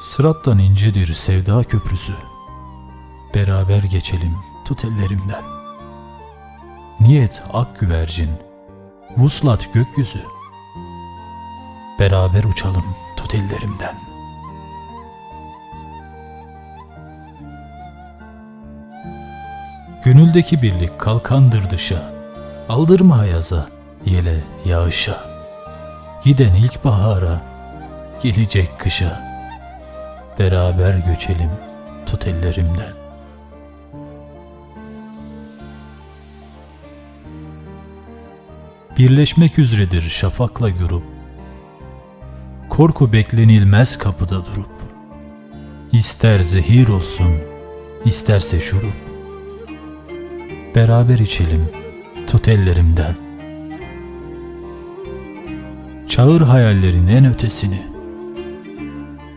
Sırattan incedir sevda köprüsü. Beraber geçelim tut ellerimden. Niyet ak güvercin, vuslat gökyüzü. Beraber uçalım tut ellerimden. Gönüldeki birlik kalkandır dışa. Aldırma ayaza, yele, yağışa. Giden ilkbahara, gelecek kışa. Beraber göçelim tut ellerimden. Birleşmek üzeredir şafakla grup. Korku beklenilmez kapıda durup. İster zehir olsun, isterse şurup. Beraber içelim, tut ellerimden. Çağır hayallerin en ötesini.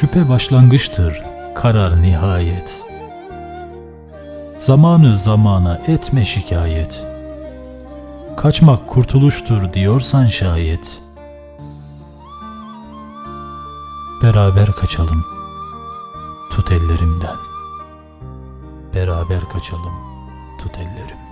Şüphe başlangıçtır, karar nihayet. Zamanı zamana etme şikayet. Kaçmak kurtuluştur diyorsan şayet. Beraber kaçalım, tut ellerimden. Beraber kaçalım, tut ellerimden.